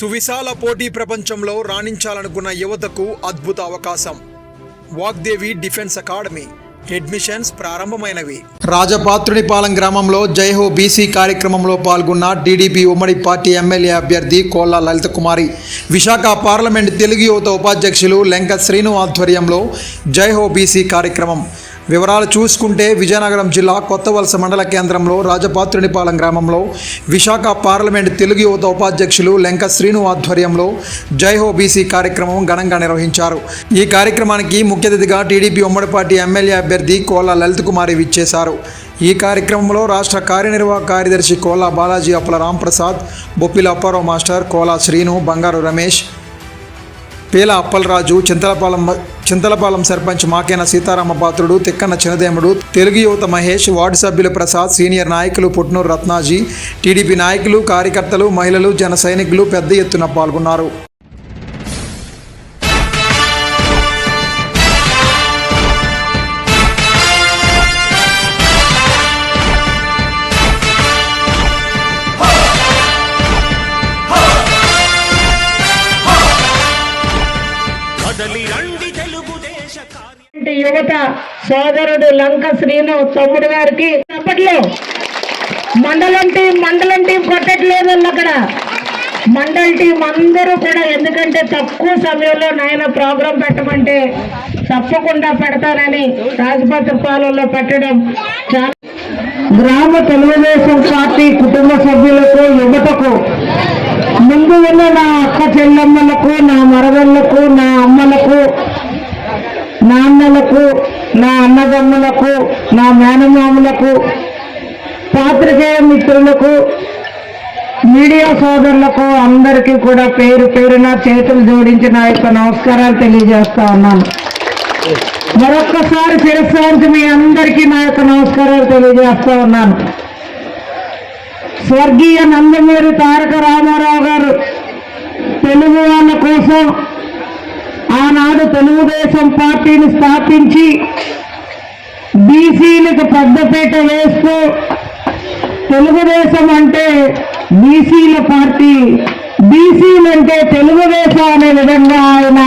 సువిశాల పోటీ ప్రపంచంలో రాణించాలనుకున్న యువతకు అద్భుత అవకాశం. Vagdevi defence academy. అడ్మిషన్స్ ప్రారంభమైనవి. రాజపాత్రునిపాలెం గ్రామంలో జైహో బీసీ కార్యక్రమంలో పాల్గొన్న టీడీపీ ఉమ్మడి పార్టీ ఎమ్మెల్యే అభ్యర్థి కోళ్ళ లలిత కుమారి విశాఖ పార్లమెంట్ తెలుగు యువత ఉపాధ్యక్షులు లెంక శ్రీను ఆధ్వర్యంలో జైహో బీసీ కార్యక్రమం. వివరాలు చూసుకుంటే విజయనగరం జిల్లా కొత్తవలస మండల కేంద్రంలో రాజపాత్రునిపాలెం గ్రామంలో విశాఖ పార్లమెంట్ తెలుగు యువత ఉపాధ్యక్షులు లెంక శ్రీను ఆధ్వర్యంలో జైహో బీసీ కార్యక్రమం ఘనంగా నిర్వహించారు. ఈ కార్యక్రమానికి ముఖ్య అతిథిగా టీడీపీ ఉమ్మడి పార్టీ ఎమ్మెల్యే అభ్యర్థి కోలా లలిత్ కుమారి విచ్చేశారు. ఈ కార్యక్రమంలో రాష్ట్ర కార్యనిర్వాహక కార్యదర్శి కోలా బాలాజీ అప్పల రాంప్రసాద్ బొప్పిల అప్పారావు మాస్టర్ కోలా శ్రీను బంగారు రమేష్ పేల అప్పలరాజు చింతలపాలెం చింతలపాలెం సర్పంచ్ మాకేన సీతారామ పాత్రుడు తిక్కన్న చినదేముడు తెలుగు యువత మహేష్ వార్డు సభ్యులు ప్రసాద్ సీనియర్ నాయకులు పుట్నూరు రత్నాజీ టీడీపీ నాయకులు కార్యకర్తలు మహిళలు జన సైనికులు పెద్ద ఎత్తున పాల్గొన్నారు. యువత సోదరుడు లంక శ్రీను తమ్ముడు గారికి అప్పట్లో మండలం టీం మండలం టీం కొట్టట్లేదు అక్కడ. మండల్ టీం అందరూ కూడా ఎందుకంటే తక్కువ సమయంలో నాయన ప్రోగ్రాం పెట్టమంటే తప్పకుండా పెడతానని రాజపత్ర పాలనలో పెట్టడం చాలా గ్రామ తెలుగుదేశం పార్టీ కుటుంబ సభ్యులకు యువతకు ముందు ఉన్న నా అక్క చెల్లెమ్మలకు నా మరదళ్ళకు నా అమ్మలకు నాన్నలకు నా అన్నదమ్ములకు నా మేనమాములకు పాత్రికేయ మిత్రులకు మీడియా సోదరులకు అందరికీ కూడా పేరు పేరున చేతులు జోడించి నా యొక్క నమస్కారాలు తెలియజేస్తా ఉన్నాను. మరొక్కసారి శిరస్సాంతి మీ అందరికీ నా యొక్క నమస్కారాలు తెలియజేస్తా ఉన్నాను. స్వర్గీయ నందమూరి తారక రామారావు గారు తెలుగు వాళ్ళ కోసం ఆనాడు తెలుగుదేశం పార్టీని స్థాపించి బీసీలకు పెద్దపీట వేస్తూ తెలుగుదేశం అంటే బీసీల పార్టీ బీసీలు అంటే తెలుగుదేశం అనే విధంగా ఆయన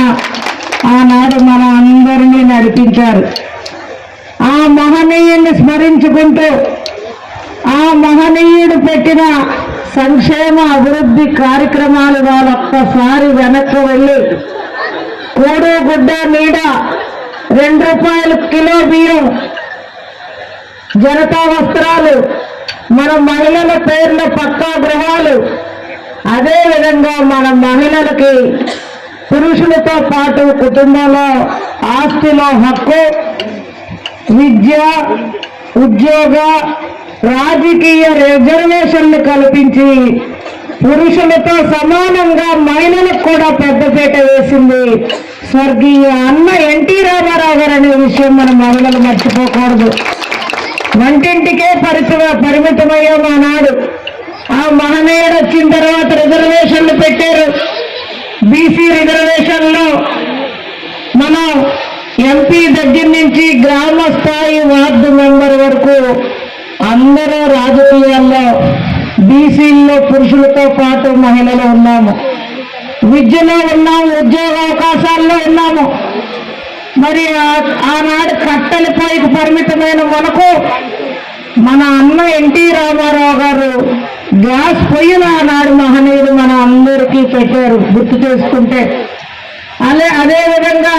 ఆనాడు మన అందరినీ నడిపించారు. ఆ మహనీయుని స్మరించుకుంటూ ఆ మహనీయుడు పెట్టిన సంక్షేమ అభివృద్ధి కార్యక్రమాలు వాళ్ళొక్కసారి వెనక్కి వెళ్ళి కోడు గుడ్డ నీడ రెండు రూపాయలు కిలో బియ్యం జనతా వస్త్రాలు మన మహిళల పేర్ల పక్కా గృహాలు. అదే విధంగా మన మహిళలకి పురుషులతో పాటు కుటుంబంలో ఆస్తిలో హక్కు విద్య ఉద్యోగ రాజకీయ రిజర్వేషన్లు కల్పించి పురుషులతో సమానంగా మహిళలకు కూడా పెద్దపీట వేసింది. స్వర్గీయ అన్న ఎన్టీ రామారావు గారు అనే విషయం మన మహిళలు మర్చిపోకూడదు. వంటింటికే పరిచయ పరిమితమయ్యాం ఆనాడు ఆ మహనీయుడు వచ్చిన తర్వాత రిజర్వేషన్లు పెట్టారు. బీసీ రిజర్వేషన్లో. మనం ఎంపీ దగ్గర నుంచి గ్రామ స్థాయి వార్డు మెంబర్ వరకు అందరూ రాజకీయాల్లో బీసీల్లో పురుషులతో పాటు మహిళలు ఉన్నాము. విద్యలో ఉన్నాము ఉద్యోగ అవకాశాల్లో ఉన్నాము. మరి ఆనాడు కట్టెల పైకి పరిమితమైన మనకు మన అన్న ఎన్టీ రామారావు గారు గ్యాస్ పొయ్యిన ఆనాడు మహనీయుడు మన అందరికీ పెట్టారు గుర్తు చేసుకుంటే. అదే అదేవిధంగా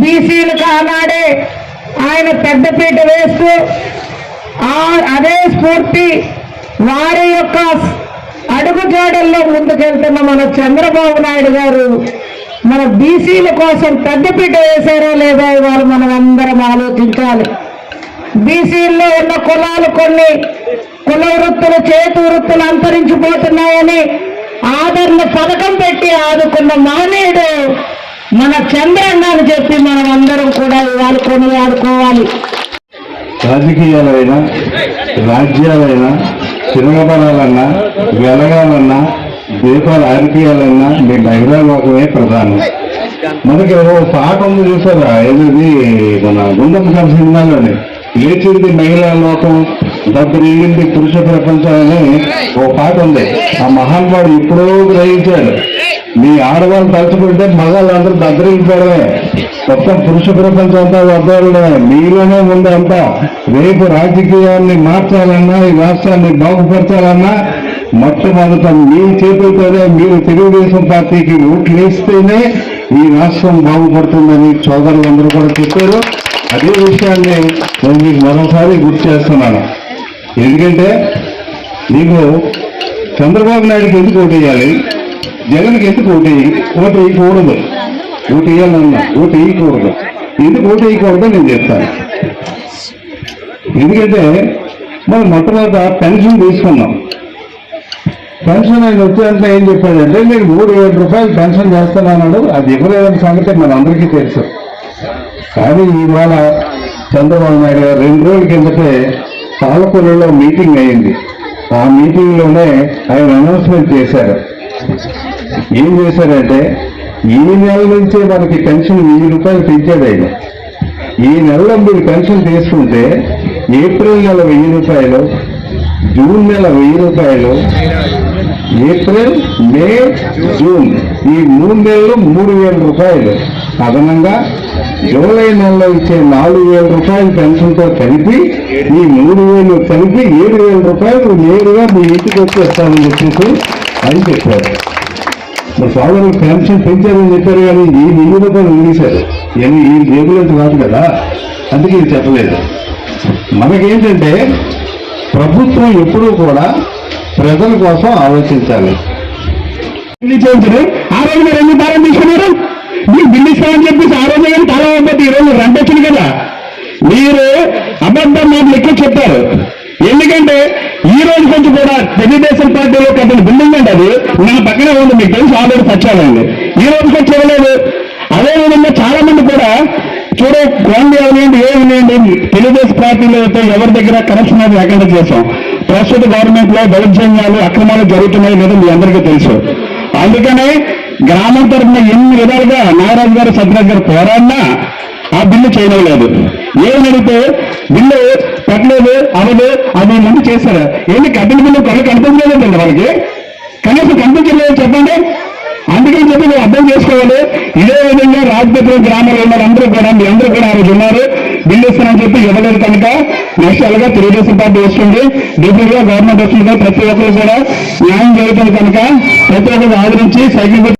బీసీలకు ఆనాడే ఆయన పెద్దపీట వేస్తూ అదే స్ఫూర్తి వారి యొక్క అడుగుజాడల్లో ముందుకెళ్తున్న మన చంద్రబాబు నాయుడు గారు మన బీసీల కోసం పెద్దపీట వేశారో లేదా ఇవాళ మనం అందరం ఆలోచించాలి. బీసీల్లో ఉన్న కులాలు కొన్ని కుల వృత్తులు చేతి వృత్తులు అంతరించిపోతున్నాయని ఆదరణ పథకం పెట్టి ఆదుకున్న మానేయుడు మన చంద్రన్న అని చెప్పి మనం అందరం కూడా ఇవాళ కొని ఆడుకోవాలి రాజకీయాలైనా రాజ్యాలైనా తిరగబడాలన్నా వెలగాలన్నా దీపాలు ఆరిపియాలన్నా మీ బహిరంగమే ప్రధానం. మనకి ఓ పాట ఉంది చూసారా? ఏది మన గుండమ్మ గారి సినిమాలోనే. లేచింది మహిళా లోకం దద్దరిల్లింది పురుష ప్రపంచం అని ఓ పాట ఉంది. ఆ మహానుభావుడు ఇప్పుడో గ్రహించాడు. మీ ఆడవాళ్ళు తలుచుకుంటే మగాళ్ళందరూ దద్దరిల్లిపోవడమే మొత్తం పురుష ప్రపంచం అంతా వద్దడమే మీలోనే ఉంది అంతా. రేపు రాజకీయాన్ని మార్చాలన్నా ఈ రాష్ట్రాన్ని బాగుపరచాలన్నా మొట్టమొదట మీ చేతులతోనే మీరు తెలుగుదేశం పార్టీకి ఓట్లు వేస్తేనే ఈ రాష్ట్రం బాగుపడుతుందని సోదరులందరూ కూడా చెప్పారు. అదే విషయాన్ని నేను మీకు మరోసారి గుర్తు చేస్తున్నాను. ఎందుకంటే నీకు చంద్రబాబు నాయుడుకి ఎందుకు ఓటు వేయాలి? జగన్కి ఎందుకు ఓటు వేయి- ఓటు వేయకూడదు. ఓటు వేయాలన్నా ఓటు వేయకూడదు. ఎందుకు ఓటు వేయకూడదు నేను చెప్తాను. ఎందుకంటే మనం మొట్టమొదట పెన్షన్ తీసుకున్నాం. పెన్షన్ ఆయన వచ్చేంత ఏం చెప్పాడంటే నేను మూడు వేల రూపాయలు పెన్షన్ చేస్తున్నాడు అది ఇవ్వలేదని సంగతి మన మనందరికీ తెలుసు. కానీ ఇవాళ చంద్రబాబు నాయుడు గారు రెండు రోజుల కిందటే పాలకొల్లులో మీటింగ్ అయింది. ఆ మీటింగ్లోనే ఆయన అనౌన్స్మెంట్ చేశారు. ఏం చేశారంటే ఈ నెల నుంచే మనకి పెన్షన్ వెయ్యి రూపాయలు పెంచాడు ఆయన. ఈ నెలలో మీరు పెన్షన్ తీసుకుంటే ఏప్రిల్ నెల వెయ్యి రూపాయలు జూన్ నెల వెయ్యి రూపాయలు ఏప్రిల్ మే జూన్ ఈ మూడు నెలలు మూడు వేల రూపాయలు. అదనంగా జూలై నెలలో ఇచ్చే నాలుగు వేల రూపాయలు పెన్షన్తో కలిపి ఈ మూడు వేలు కలిపి ఏడు వేల రూపాయలు నేరుగా మీ ఇంటికి వచ్చేస్తామని చెప్పేసి అని చెప్పారు. మరి సోదరులు పెన్షన్ పెంచారని చెప్పారు కానీ ఈ వెయ్యి రూపాయలు వదిలేశారు ఏమి ఈ జేబులోంచి కాదు కదా? అందుకే ఇది చెప్పలేదు. మనకేంటంటే ప్రభుత్వం ఎప్పుడూ కూడా ప్రజల కోసం ఆలోచించాలి. బిల్లు చేయించారు ఆ రోజు మీరు తాళం తీసుకున్నారు. మీరు బిల్లు ఇస్తామని చెప్పేసి ఆ రోజు కానీ తాళం అవ్వద్దు ఈ రోజు రెండొచ్చింది వచ్చింది కదా? మీరు అబద్ధం మాకు లెక్క చెప్పారు. ఈ రోజు కొంచెం కూడా తెలుగుదేశం పార్టీలో కట్టిన బిల్డింగ్ అండి అది. నా పక్కనే ఉంది మీకు తెలుసు ఆల్రెడీ సచ్చాలండి ఈ రోజు కొంచెం ఇవ్వలేదు అదే విధంగా చాలా మంది కూడా చూడ కోండి అవనియండి ఏమనియండి తెలుగుదేశం పార్టీలో అయితే ఎవరి దగ్గర కరప్షన్ అది లేకుండా చేశాం. ప్రస్తుత గవర్నమెంట్లో దౌర్జన్యాలు అక్రమాలు జరుగుతున్నాయి లేదా మీ అందరికీ తెలుసు. అందుకనే గ్రామం తరఫున ఎన్ని విధాలుగా నాగరాజు గారు సత్యరాజు గారు పోరాడినా ఆ బిల్లు చేయలేదు ఏమని అడిగితే బిల్లు పెట్టలేదు అనదు అది ముందు చేశారు ఏంటి కట్టిన బిల్లు కళ్ళు కనిపించలేదండి వాళ్ళకి? కనీసం కనిపించలేదు చెప్పండి. అందుకని చెప్పి మీరు అర్థం చేసుకోవాలి. ఇదే విధంగా రాజపత్రి గ్రామంలో ఉన్న అందరూ కూడా మీ అందరూ కూడా ఆ రోజు ఉన్నారు. బిల్లు ఇస్తానని చెప్పి ఇవ్వలేదు కనుక నష్టాలుగా తెలుగుదేశం పార్టీ వస్తుంది. డిప్యూటీగా గవర్నమెంట్ వస్తుంది. ప్రతి ఒక్కరు కూడా న్యాయం జరుగుతుంది కనుక ప్రతి ఒక్కరు ఆదరించి సైకిల్